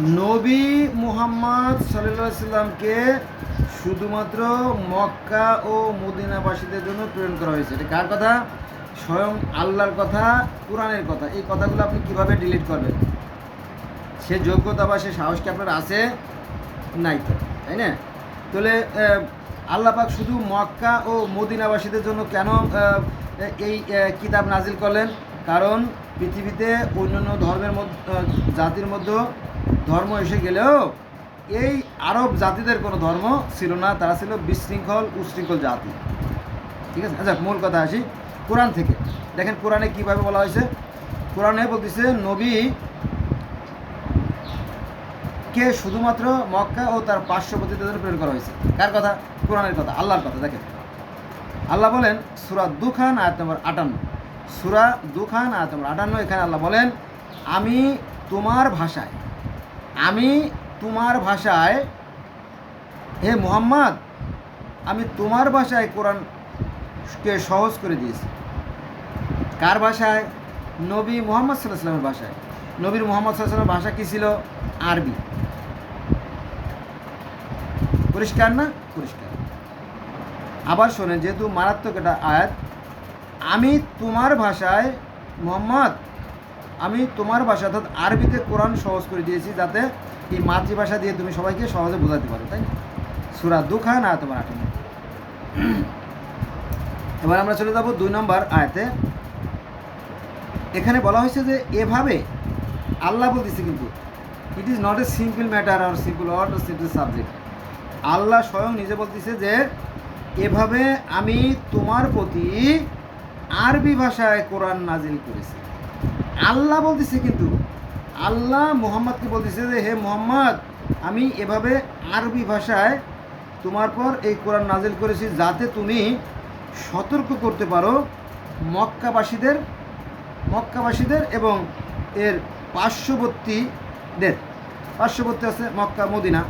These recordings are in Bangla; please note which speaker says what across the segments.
Speaker 1: নবী মুহাম্মদ সাল্লাহ সাল্লামকে শুধুমাত্র মক্কা ও মদিনাবাসীদের জন্য প্রেরণ করা হয়েছে। এটা কার কথা? স্বয়ং আল্লাহর কথা কোরআনের কথা। এই কথাগুলো আপনি কীভাবে ডিলিট করবেন? সে যোগ্যতা বা সে সাহস কি আপনার আছে? নাই তো তাই না? তাহলে আহ, আল্লাহ পাক শুধু মক্কা ও মদিনাবাসীদের জন্য কেন এই কিতাব নাজিল করলেন? কারণ পৃথিবীতে অন্যান্য ধর্মের মধ্যে জাতির মধ্যে ধর্ম এসে গেলেও এই আরব জাতিদের কোনো ধর্ম ছিল না, তারা ছিল বিশৃঙ্খল, উশৃঙ্খল জাতি। ঠিক আছে? আচ্ছা মূল কথা আসি। কোরআন থেকে। দেখেন কোরআনে কীভাবে বলা হয়েছে? কোরআনে বলতেছে, নবী কে শুধুমাত্র মক্কা ও তার পার্শ্ববর্তীদের জন্য প্রেরণ করা হয়েছে। কার কথা? কোরআনের কথা, আল্লাহর কথা। দেখেন। আল্লাহ বলেন, সুরা দুখান, আয়াত নম্বর আটান্ন। সুরা দুখান, আয়াত নম্বর আটান্ন, এখানে আল্লাহ বলেন, আমি তোমার ভাষায় আমি তোমার ভাষায়, হে মোহাম্মদ, আমি তোমার ভাষায় কোরআনকে সহজ করে দিয়েছি। কার ভাষায়? নবী মুহাম্মদ সাল্লাহ সাল্লামের ভাষায়। নবীর মুহাম্মদ সাল্লাহসাল্লামের ভাষা কী ছিল? আরবি। পরিষ্কার না? পরিষ্কার। আবার শোনেন, যেহেতু মারাত্মক এটা আয়াত, আমি তোমার ভাষায় মোহাম্মদ আমি তোমার ভাষা অর্থাৎ আরবিতে কোরআন সহজ করে দিয়েছি যাতে এই মাতৃভাষা দিয়ে তুমি সবাইকে সহজে বোঝাতে পারো, তাই না? সুরা দুখান, আয়াত তোমার আঠানো এবার আমরা চলে যাব দুই নম্বর আয়াতে। এখানে বলা হয়েছে যে এভাবে আল্লাহ বলতেছে কিন্তু it is not a simple matter R simple or simple subject Allah স্বয়ং নিজে বলতেছে যে, এভাবে আমি তোমার প্রতি আরবি ভাষায় কোরআন নাজিল করেছি। আল্লাহ বলতেছে কিন্তু, আল্লাহ মোহাম্মদকে বলতেছে যে, হে মোহাম্মদ, আমি এভাবে আরবি ভাষায় তোমার পর এই কোরআন নাজিল করেছি যাতে তুমি সতর্ক করতে পারো মক্কাবাসীদের মক্কাবাসীদের এবং এর পার্শ্ববর্তীদের। পার্শ্ববর্তী আছে মক্কা, মদিনা।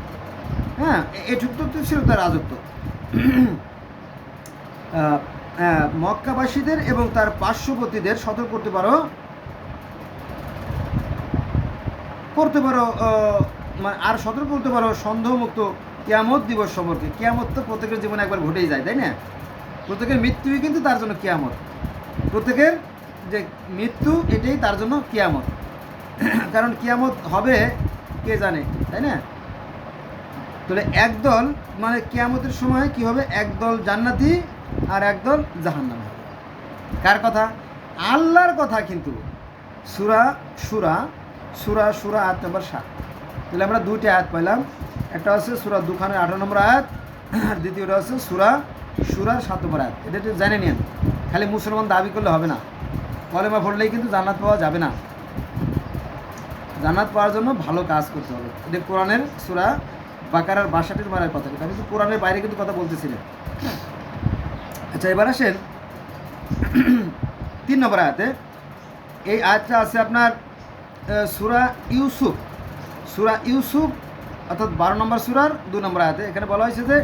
Speaker 1: হ্যাঁ এটুক তো ছিল তার রাজত্ব। মক্কাবাসীদের এবং তার পার্শ্ববর্তীদের সতর্ক করতে পারো করতে পারো মানে আর সতর্ক করতে পারো, সন্দেহমুক্ত কেয়ামত দিবস সম্পর্কে। কেয়ামত তো প্রত্যেকের জীবনে একবার ঘটেই যায়, তাই না? প্রত্যেকের মৃত্যুই কিন্তু তার জন্য কেয়ামত। প্রত্যেকের যে মৃত্যু, এটাই তার জন্য কেয়ামত। কারণ কেয়ামত হবে, কে জানে, তাই না? তাহলে একদল মানে কেয়ামতের সময় কি হবে? একদল জান্নাতি আর একদল জাহান্নামী। কার কথা? আল্লাহর কথা কিন্তু। সুরা সুরা সুরা সুরা আয়াত নম্বর সাত। তাহলে আমরা দুইটা আয়াত পাইলাম। একটা হচ্ছে সুরা দুখানের আঠারো নম্বর আয়াত, দ্বিতীয়টা হচ্ছে সুরা, সুরার সাত নম্বর আয়াত। এটা একটু জেনে নিন খালি মুসলমান দাবি করলে হবে না। কলেমা পড়লেই কিন্তু জান্নাত পাওয়া যাবে না। জান্নাত পাওয়ার জন্য ভালো কাজ করতে হবে। এটা কোরআনের সুরা, বাকারার বাসাটির মারার কথা। কিন্তু আমি তো কোরআনের বাইরে কিন্তু কথা বলতেছিলেন আচ্ছা এবার আসেন। তিন নম্বর আয়াতে। এই আয়াতটা আছে আপনার সুরা ইউসুফ। সুরা ইউসুফ, অর্থাৎ বারো নম্বর সুরার দু নম্বর আয়াতে এখানে বলা হয়েছে যে,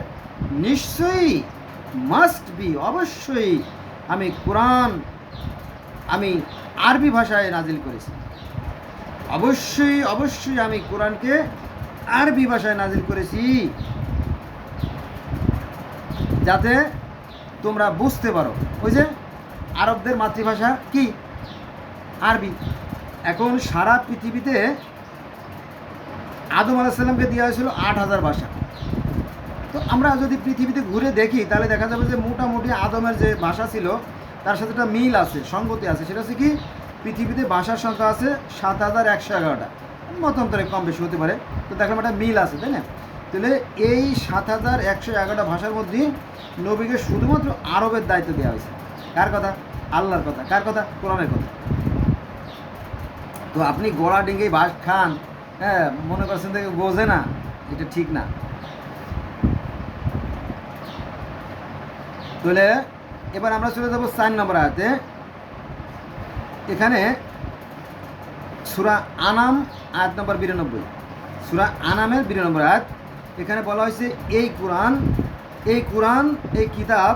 Speaker 1: নিশ্চয়ই মাস্ট বি অবশ্যই আমি কোরআন, আমি আরবি ভাষায় নাজিল করেছি। অবশ্যই অবশ্যই আমি কোরআনকে আরবি ভাষায় নাজিল করেছি। যাতে তোমরা বুঝতে পারো। ওই যে আরবদের মাতৃভাষা কি? আরবি। এখন সারা পৃথিবীতে আদম আলাহিসাল্লামকে দেওয়া হয়েছিল আট হাজার ভাষা তো আমরা যদি পৃথিবীতে ঘুরে দেখি, তাহলে দেখা যাবে যে মোটামুটি আদমের যে ভাষা ছিল, তার সাথে একটা মিল আছে, সঙ্গতি আছে। সেটা হচ্ছে কি, পৃথিবীতে ভাষার সংখ্যা আছে সাত হাজার একশো এগারোটা। মতান্তরে কম বেশি হতে পারে। তো দেখলাম একটা মিল আছে, তাই না? তাহলে এই সাত হাজার একশো এগারোটা ভাষার মধ্যে নবীকে শুধুমাত্র আরবের দায়িত্ব দেওয়া হয়েছে। কার কথা? আল্লাহর কথা। কার কথা? কোরআনের কথা। তো আপনি গোড়া ডিঙ্গেই বাস খান হ্যাঁ মনে করছেন থেকে বোঝে না, এটা ঠিক না। তাহলে এবার আমরা চলে যাব চার নম্বর আয়াতে। এখানে সুরা আনাম, আয়াত নম্বর বিরানব্বই। সুরা আনামের বিরানব্বই আয়াত, এখানে বলা হয়েছে, এই কোরআন এই কোরআন, এই কিতাব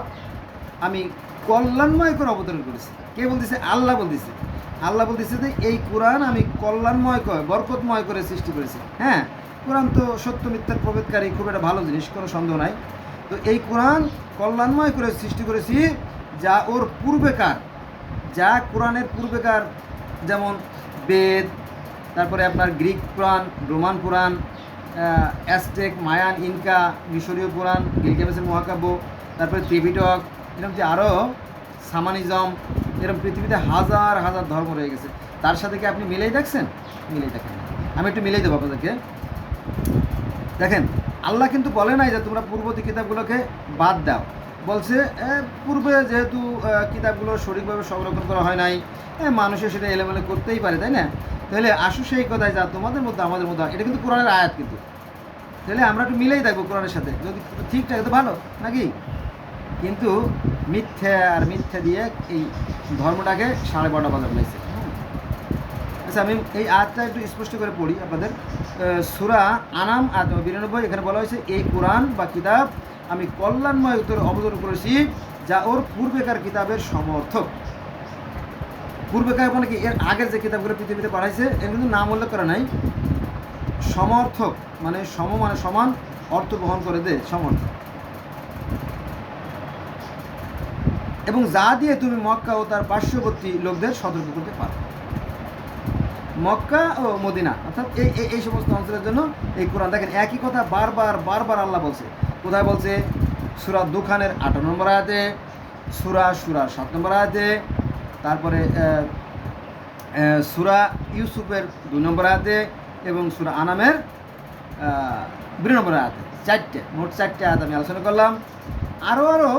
Speaker 1: আমি কল্যাণময় করে অবতরণ করেছি। কে বলতেছে? আল্লাহ বলতেছে। আল্লাহ বলতেছে যে এই কোরআন আমি কল্যাণময় করে বরকতময় করে সৃষ্টি করেছি। হ্যাঁ কোরআন তো সত্য মিথ্যার প্রভেদকারী, খুব একটা ভালো জিনিস, কোনো সন্দেহ নাই। তো এই কোরআন কল্যাণময় করে সৃষ্টি করেছি যা ওর পূর্বেকার, যা কোরআনের পূর্বেকার যেমন বেদ, তারপরে আপনার গ্রিক পুরাণ, রোমান পুরাণ অ্যাস্টেক মায়ান, ইনকা, মিশরীয় পুরাণ, গিলগেমেসের মহাকাব্য, তারপরে ত্রিপিটক, এরকম যে আরও সামানিজম এরকম পৃথিবীতে হাজার হাজার ধর্ম রয়ে গেছে। তার সাথে কি আপনি মিলেই দেখছেন? মিলেই দেখেন আমি একটু মিলেই দেবো আপনাদেরকে। দেখেন আল্লাহ কিন্তু বলে নাই যে তোমরা পূর্ববর্তী কিতাবগুলোকে বাদ দাও। বলছে পূর্বে যেহেতু কিতাবগুলো সঠিকভাবে সংরক্ষণ করা হয় নাই এ, মানুষে সেটা এলোমেলো করতেই পারে তাই না? তাহলে আসু সেই কথায় যা তোমাদের মধ্যে আমাদের মধ্যে এটা কিন্তু কোরআনের আয়াত কিন্তু। তাহলে আমরা একটু মিলেই দেখব কোরআনের সাথে। যদি ঠিক থাকে তো ভালো নাকি? কিন্তু মিথ্যা আর মিথ্যা দিয়ে এই ধর্মটাকে সাড়ে বারোটা বাজার ফেলেছে আচ্ছা আমি এই আয়াতটা একটু স্পষ্ট করে পড়ি আপনাদের। সুরা আনাম, আয়াত বিরানব্বই, এখানে বলা হয়েছে, এই কোরআন বা কিতাব আমি কল্যাণময় উত্তরে অবতরণ করেছি, যা ওর পূর্বেকার কিতাবের সমর্থক। পূর্বেকার মানে কি? এর আগের যে কিতাবগুলো পৃথিবীতে পাঠাইছে এর কিন্তু নাম উল্লেখ করা নাই। সমর্থক মানে সম মানে সমান অর্থ বহন করে দেয় সমর্থক। এবং যা দিয়ে তুমি মক্কা ও তার পার্শ্ববর্তী লোকদের সতর্ক করতে পারো। মক্কা ও মদিনা, অর্থাৎ এই, এই- সমস্ত অঞ্চলের জন্য এই কোরআন, দেখেন একই কথা বারবার বারবার আল্লাহ বলছে। কোথায় বলছে? সুরা দুখানের আট নম্বর আয়াতে, সুরা সুরা সাত নম্বর আয়াতে, তারপরে সুরা ইউসুফের দুই নম্বর আয়াতে এবং সুরা আনামের নম্বর আয়াতে। চারটে, মোট চারটে আয়াত আমি আলোচনা করলাম। আরও আরও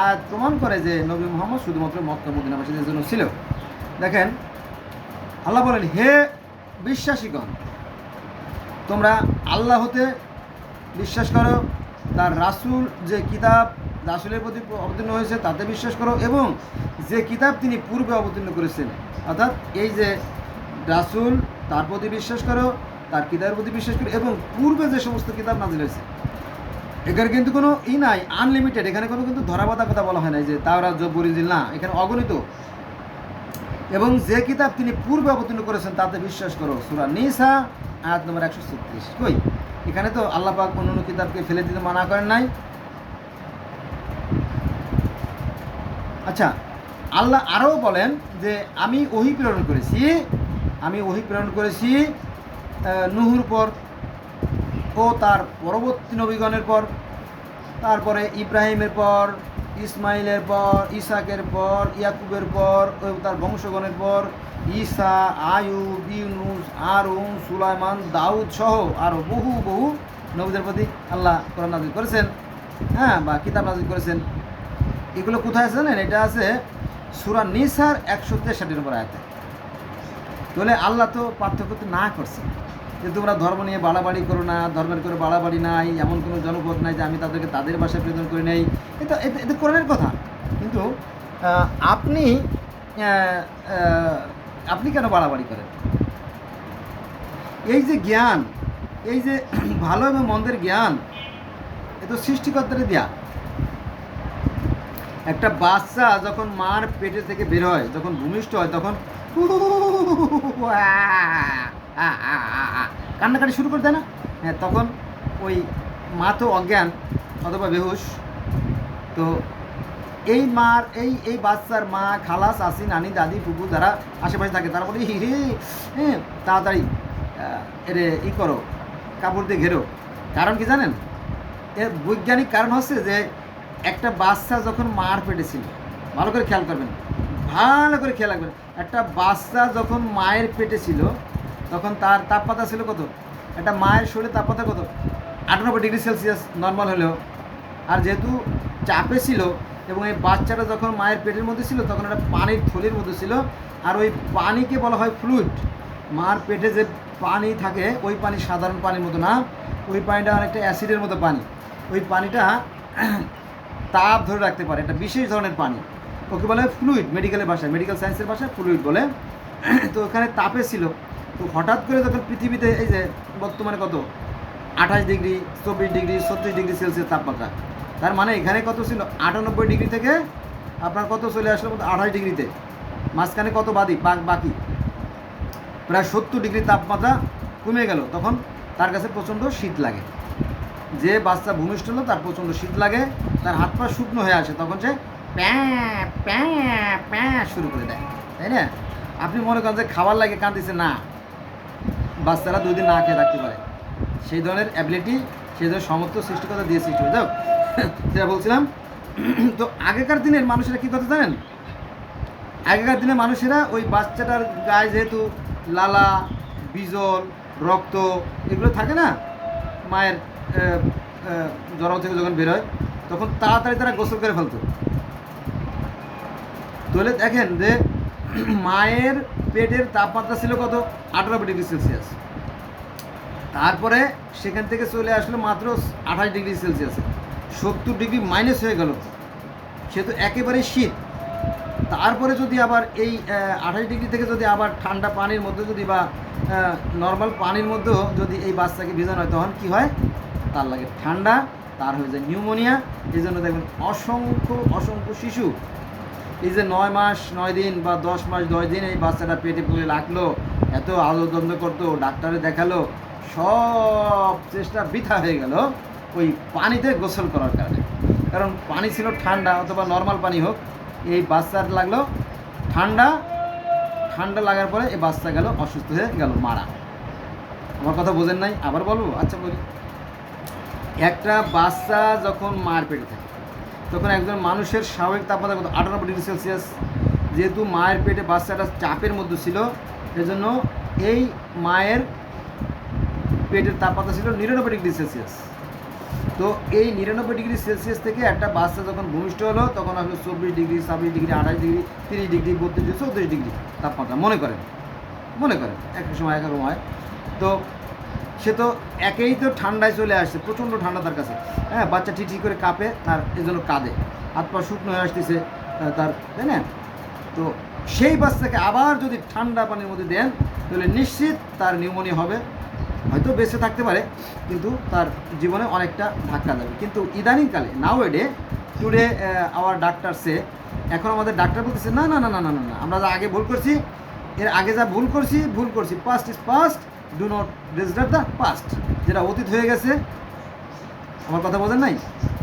Speaker 1: আয়াত প্রমাণ করে যে নবী মোহাম্মদ শুধুমাত্র মক্কা মদিনাবাসীদের জন্য ছিল। দেখেন, আল্লাহ বলেন, হে বিশ্বাসীগণ, তোমরা আল্লাহ হতে বিশ্বাস করো, তার রাসূল যে কিতাব রাসুলের প্রতি অবতীর্ণ হয়েছে, তাতে বিশ্বাস করো এবং যে কিতাব তিনি পূর্বে অবতীর্ণ করেছেন, অর্থাৎ এই যে রাসূল তার প্রতি বিশ্বাস করো, তার কিতাবের প্রতি বিশ্বাস করো এবং পূর্বে যে সমস্ত কিতাব নাজিল হয়েছে এখানে কিন্তু কোনো ই নাই আনলিমিটেড এখানে কোনো কিন্তু ধরাবাধা কথা বলা হয় না যে তাওরা, জব্বর, ইনজিল, না। এখানে অগণিত। এবং যে কিতাব তিনি পূর্বে অবতীর্ণ করেছেন, তাতে বিশ্বাস করো, সুরা নিসা, আয়াত নম্বর একশো ছত্রিশ। কই? এখানে তো আল্লাহ পাক অন্য কিতাবকে ফেলে দিতে মানা করেন নাই। আচ্ছা আল্লাহ আরও বলেন যে, আমি ওহি প্রেরণ করেছি, আমি ওহি প্রেরণ করেছি নুহুর পর ও তার পরবর্তী নবীগণের পর, তারপরে ইব্রাহিমের পর, ইসমাইলের পর, ইসাকের পর, ইয়াকুবের পর তার বংশগণের পর ঈসা আয়ু ইউনুস আরুম সুলাইমান, দাউদ সহ আরও বহু বহু নবীদের প্রতি আল্লাহ কোরআন নাজিল করেছেন। হ্যাঁ বা কিতাব নাজিল করেছেন। এগুলো কোথায় আছে জানেন? এটা আছে সুরা নিসার একশো তেষট্টি নম্বর আয়তে। তাহলে আল্লাহ তো পার্থক্য না করছে যে তোমরা ধর্ম নিয়ে বাড়াবাড়ি করো না, ধর্মের করে বাড়াবাড়ি নাই, এমন কোনো জনপদ নাই যে আমি তাদেরকে তাদের ভাষায় প্রেরণ করে নেই। এটা এটা কোরআনের কথা। কিন্তু আপনি আপনি কেন বাড়াবাড়ি করেন? এই যে জ্ঞান, এই যে ভালো এবং মন্দের জ্ঞান, এ তো সৃষ্টিকর্তারে দেয়া। একটা বাচ্চা যখন মার পেটে থেকে বের হয়, যখন ভূমিষ্ঠ হয়, তখন কান্নাকাটি শুরু করে দেয় না? হ্যাঁ তখন ওই মা তো অজ্ঞান, অথবা বেহুশ। তো এই মার, এই এই বাচ্চার মা খালা চাষি নানি, দাদি, ফুপু যারা আশেপাশে থাকে, তারা বলে, হি তাড়াতাড়ি এরে, ই করো, কাপড় দিয়ে ঘেরো। কারণ কি জানেন? এর বৈজ্ঞানিক কারণ হচ্ছে যে, একটা বাচ্চা যখন মার পেটে ছিল, ভালো করে খেয়াল করবেন, ভালো করে খেয়াল রাখবেন, একটা বাচ্চা যখন মায়ের পেটে ছিল তখন তার তাপমাত্রা ছিল কত? একটা মায়ের শরীরে তাপমাত্রা কত? আটানব্বই ডিগ্রি সেলসিয়াস নর্মাল হলেও। আর যেহেতু চাপে ছিল এবং এই বাচ্চাটা যখন মায়ের পেটের মধ্যে ছিল, তখন একটা পানির থলির মধ্যে ছিল। আর ওই পানিকে বলা হয় ফ্লুইড মার পেটে যে পানি থাকে, ওই পানি সাধারণ পানির মতো না। ওই পানিটা অনেকটা অ্যাসিডের মতো পানি। ওই পানিটা তাপ ধরে রাখতে পারে, একটা বিশেষ ধরনের পানি। ওকে বলে ফ্লুইড মেডিকেলের ভাষায় মেডিকেল সায়েন্সের ভাষায় ফ্লুইড বলে। তো ওখানে তাপে ছিল। তো হঠাৎ করে যখন পৃথিবীতে এই যে বর্তমানে কত? আঠাশ ডিগ্রি, চব্বিশ ডিগ্রি, ছত্রিশ ডিগ্রি সেলসিয়াস তাপমাত্রা। তার মানে এখানে কত ছিল? আটানব্বই ডিগ্রি থেকে আপনার কত চলে আসলো? আঠাশ ডিগ্রিতে। মাঝখানে কত বাদি? বাকি। প্রায় সত্তর ডিগ্রি তাপমাত্রা কমে গেল। তখন তার কাছে প্রচণ্ড শীত লাগে। যে বাচ্চা ভূমিষ্ঠ হলো, তার প্রচণ্ড শীত লাগে। তার হাত পা শুকনো হয়ে আসে। তখন সে প্যাঁ প্যাঁ প্যাঁ শুরু করে দেয়। তাই না? আপনি মনে করেন যে খাবার লাগে কাঁদিছে? না। বাচ্চারা দুই দিন না খেয়ে থাকতে পারে। সেই ধরনের অ্যাবিলিটি সেই ধরনের সমস্ত সৃষ্টিকতা দিয়ে সৃষ্টি হয়ে যেটা বলছিলাম। তো আগেকার দিনের মানুষেরা কী করতে জানেন? আগেকার দিনে মানুষেরা ওই বাচ্চাটার গায়ে যেহেতু লালা, বিজল, রক্ত এগুলো থাকে না, মায়ের জড়াও থেকে যখন বেরোয় তখন তাড়াতাড়ি তারা গোসল করে ফেলতো। তাহলে দেখেন যে মায়ের পেটের তাপমাত্রা ছিল কত? আঠারো ডিগ্রি সেলসিয়াস। তারপরে সেখান থেকে চলে আসলো মাত্র আঠাশ ডিগ্রি সেলসিয়াসে। সত্তর ডিগ্রি মাইনাস হয়ে গেল। সে তো একেবারে শীত তারপরে যদি আবার এই আঠাশ ডিগ্রি থেকে যদি আবার ঠান্ডা পানির মধ্যে যদি বা নর্মাল পানির মধ্যেও যদি এই বাচ্চাকে ভেজানো হয়, তখন কী হয়? তার লাগে ঠান্ডা, তার হয়ে যায় নিউমোনিয়া এই জন্য দেখবেন অসংখ্য অসংখ্য শিশু এই যে নয় মাস, নয় দিন বা দশ মাস, দশ দিন এই বাচ্চাটা পেটে পুড়ে রাখল এত আলোদ্বন্দ করতো, ডাক্তারে দেখাল, সব চেষ্টা বৃথা হয়ে গেল ওই পানিতে গোসল করার কারণে। কারণ পানি ছিল ঠান্ডা, অথবা নর্মাল পানি হোক, এই বাচ্চার লাগল ঠান্ডা ঠান্ডা লাগার পরে এই বাচ্চা গেল, অসুস্থ হয়ে গেল, মারা। আমার কথা বোঝেন নাই? আবার বলব? আচ্ছা বলি। একটা বাচ্চা যখন মার পেটে থাকে তখন একজন মানুষের স্বাভাবিক তাপমাত্রা কত? আটানব্বই ডিগ্রি সেলসিয়াস। যেহেতু মায়ের পেটে বাচ্চাটা চাপের মধ্যে ছিল এজন্য এই মায়ের পেটের তাপমাত্রা ছিল নিরানব্বই ডিগ্রি সেলসিয়াস। তো এই নিরানব্বই ডিগ্রি সেলসিয়াস থেকে একটা বাচ্চা যখন ভূমিষ্ঠ হলো, তখন আসলে চব্বিশ ডিগ্রি, ছাব্বিশ ডিগ্রি, আঠাশ ডিগ্রি, তিরিশ ডিগ্রি, বত্রিশ ডিগ্রি, চৌত্রিশ ডিগ্রি তাপমাত্রা। মনে করেন মনে করেন, এক সময় এক রকম হয়। তো সে তো একেই তো ঠান্ডায় চলে আসছে, প্রচণ্ড ঠান্ডা তার কাছে। হ্যাঁ বাচ্চা ঠিক করে কাঁপে, তার এই জন্য কাঁদে। হাত পা শুকনো হয়ে আসতেছে তার, তাই না? তো সেই বাচ্চাকে আবার যদি ঠান্ডা পানির মধ্যে দেন, তাহলে নিশ্চিত তার নিউমোনিয়া হবে। হয়তো বেঁচে থাকতে পারে, কিন্তু তার জীবনে অনেকটা ধাক্কা দেবে কিন্তু ইদানিংকালে nowadays today our doctor সে এখন আমাদের ডাক্তার বলতেছে, না না না না না না না, আমরা যা আগে ভুল করছি, এর আগে যা ভুল করছি ভুল করছি। Past is past do not register the past যেটা অতীত হয়ে গেছে, আমার কথা বোঝেন নাই?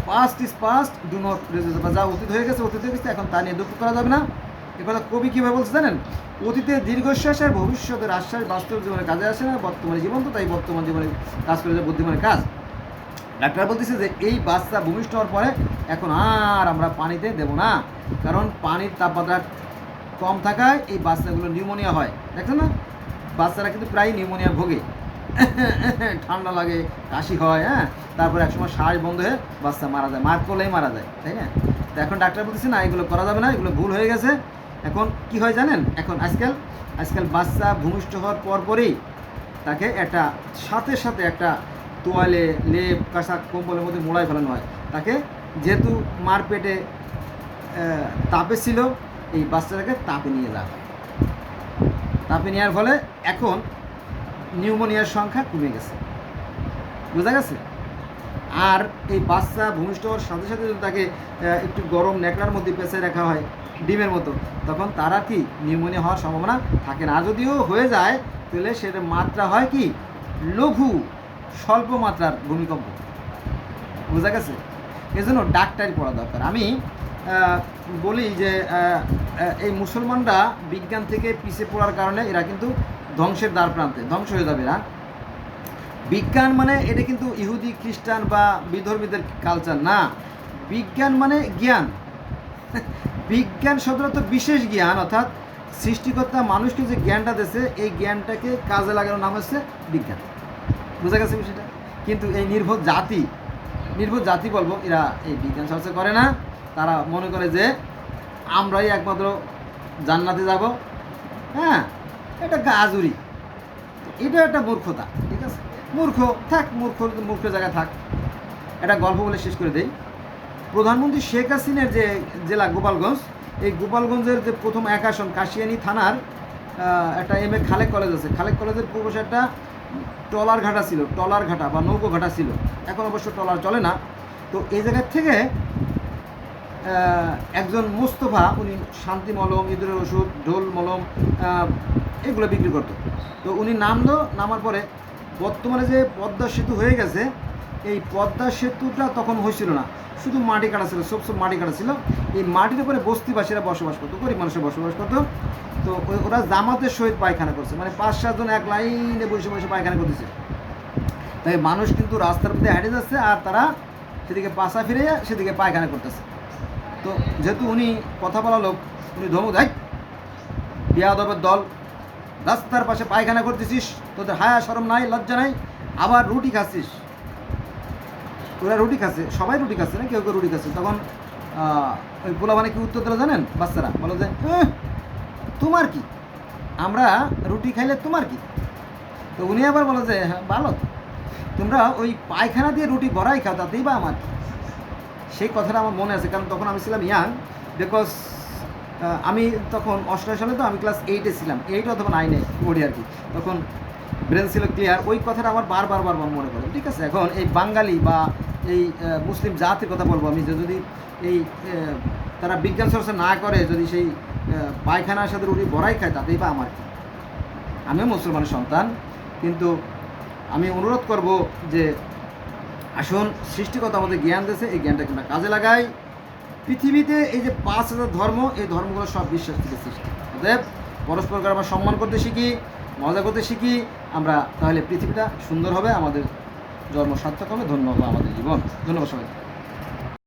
Speaker 1: Past is past do not register যা অতীত হয়ে গেছে অতীত হয়ে গেছে এখন তা নিয়ে দুঃখ করা যাবে না। এ কথা কবি কীভাবে বলছে জানেন? অতীতের দীর্ঘশ্বাস আর ভবিষ্যতের আশ্বাস বাস্তব জীবনে কাজে আসে না, বর্তমানে জীবন তো তাই বর্তমান জীবনে কাজ করে যে বুদ্ধিমানের কাজ। ডাক্তার বলতেছে যে এই বাচ্চা ভূমিষ্ঠ হওয়ার পরে এখন আর আমরা পানিতে দেব না, কারণ পানির তাপমাত্রা কম থাকায় এই বাচ্চাগুলো নিউমোনিয়া হয়। দেখছেন না? বাচ্চারা কিন্তু প্রায় নিউমোনিয়া ভোগে। ঠান্ডা লাগে, কাশি হয় হ্যাঁ? তারপরে একসময় শ্বাস বন্ধ হয়ে বাচ্চা মারা যায়, মার করলেই মারা যায়, তাই না? তো এখন ডাক্তার বলতেছে, না, এগুলো করা যাবে না, এগুলো ভুল হয়ে গেছে। এখন কি হয় জানেন? এখন আজকাল আজকাল বাচ্চা ভূমিষ্ঠ হওয়ার পরপরই তাকে একটা, সাথে সাথে একটা তোয়ালে, লেপ, কাঁসা কম্বলের মধ্যে মোড়ায় ফেলানো হয়। তাকে যেহেতু মার পেটে তাপে ছিল, এই বাচ্চাটাকে তাপে নিয়ে যাওয়া তাপে নেওয়ার ফলে এখন নিউমোনিয়ার সংখ্যা কমে গেছে। বোঝা গেছে? আর এই বাচ্চা ভূমিষ্ঠ হওয়ার সাথে সাথে যদি তাকে একটু গরম ন্যাকড়ার মধ্যে পেঁচে রাখা হয়, ডিমের মতো, তখন তারা কি নিউমোনিয়া হওয়ার সম্ভাবনা থাকে না। যদিও হয়ে যায়, তাহলে সেটা মাত্রা হয় কি? লঘু, স্বল্প মাত্রার ভূমিকম্প। বোঝা গেছে? এজন্য ডাক্তারি পড়া দরকার। আমি বলি যে এই মুসলমানরা বিজ্ঞান থেকে পিছিয়ে পড়ার কারণে এরা কিন্তু ধ্বংসের দ্বার প্রান্তে, ধ্বংস হয়ে যাবে এরা বিজ্ঞান মানে এটা কিন্তু ইহুদি, খ্রিস্টান বা বিধর্মীদের কালচার না। বিজ্ঞান মানে জ্ঞান। বিজ্ঞান সাধারণত বিশেষ জ্ঞান, অর্থাৎ সৃষ্টিকর্তা মানুষকে যে জ্ঞানটা দিয়েছে, এই জ্ঞানটাকে কাজে লাগানোর নাম হচ্ছে বিজ্ঞান। বোঝা গেছে বিষয়টা? কিন্তু এই নির্ভর জাতি নির্ভর জাতি বলব, এরা এই বিজ্ঞান চর্চা করে না। তারা মনে করে যে আমরাই একমাত্র জান্নাতে যাব। হ্যাঁ এটা গাজুরি। এটা একটা মূর্খতা, ঠিক আছে? মূর্খ, থাক, মূর্খ মূর্খ জায়গায় থাক। একটা গল্প বলে শেষ করে দেই। প্রধানমন্ত্রী শেখ হাসিনার যে জেলা গোপালগঞ্জ, এই গোপালগঞ্জের যে প্রথম এক আসন কাশিয়ানি থানার একটা এম এ খালেক কলেজ আছে। খালেক কলেজের পূর্বশে একটা টলার ঘাটা ছিল টলার ঘাটা বা নৌকো ঘাটা ছিল। এখন অবশ্য টলার চলে না। তো এই জায়গার থেকে একজন মুস্তফা, উনি শান্তি মলম, ইঁদুরের ওষুধ, ঢোল মলম এগুলো বিক্রি করতো। তো উনি নামলো, নামার পরে বর্তমানে যে পদ্মা সেতু হয়ে গেছে, এই পদ্মা সেতুটা তখন হয়েছিল না। শুধু মাটি কাটা ছিল, সব সব মাটি কাটা ছিল। এই মাটির উপরে বস্তিবাসীরা বসবাস করতো, গরিব মানুষের বসবাস করতো। তো ওরা জামাতের সহিত পায়খানা করছে মানে পাঁচ সাতজন এক লাইনে বসে বসে পায়খানা করতেছে। তাই মানুষ কিন্তু রাস্তার মধ্যে হেঁটে যাচ্ছে আর তারা সেদিকে পাশা ফিরে সেদিকে পায়খানা করতেছে। তো যেহেতু উনি কথা বলা লোক উনি ধমক দেয় বিয়াদবের দল রাস্তার পাশে পায়খানা করতেছিস তোদের হায়া সরম নাই লজ্জা নাই আবার রুটি খাচ্ছিস। ওরা রুটি খাচ্ছে সবাই রুটি খাচ্ছে না কেউ কেউ রুটি খাচ্ছে। তখন ওই পোলা মানে কি উত্তর দিল জানেন বাচ্চারা? বলো যে "উহ, তোমার কি? আমরা রুটি খাইলে তোমার কি? তো উনি আবার বলো যে হ্যাঁ ভালো। তোমরা ওই পায়খানা দিয়ে রুটি ভরাই খাও তাতেই বা আমার কি?" সেই কথাটা আমার মনে আছে, কারণ তখন আমি ছিলাম ইয়াং বিকজ আমি তখন অষ্টম সালে তো আমি ক্লাস এইটে ছিলাম এইট অথবা নাইনে পড়ি আর কি। তখন ব্রেন ছিল ক্লিয়ার ওই কথাটা আমার বারবার বারবার মনে পড়ে। ঠিক আছে, এখন এই বাঙালি বা এই মুসলিম জাতির কথা বলব আমি, যে যদি এই তারা বিজ্ঞান চর্চা না করে, যদি সেই পায়খানার সাথে রুটি ভরাই খায়, তাতেই বা আমার। কি আমিও মুসলমানের সন্তান, কিন্তু আমি অনুরোধ করব যে আসুন সৃষ্টিকতা আমাদের জ্ঞান দিয়েছে, এই জ্ঞানটাকে আমরা কাজে লাগাই। পৃথিবীতে এই যে পাঁচ হাজার ধর্ম, এই ধর্মগুলো সব বিশ্বাস থেকে সৃষ্টি। অতএব পরস্পরকে আমরা সম্মান করতে শিখি, মজা করতে শিখি, আমরা তাহলে পৃথিবীটা সুন্দর হবে, আমাদের জন্ম সার্থক হবে, ধন্য হবে আমাদের জীবন। ধন্যবাদ সবাই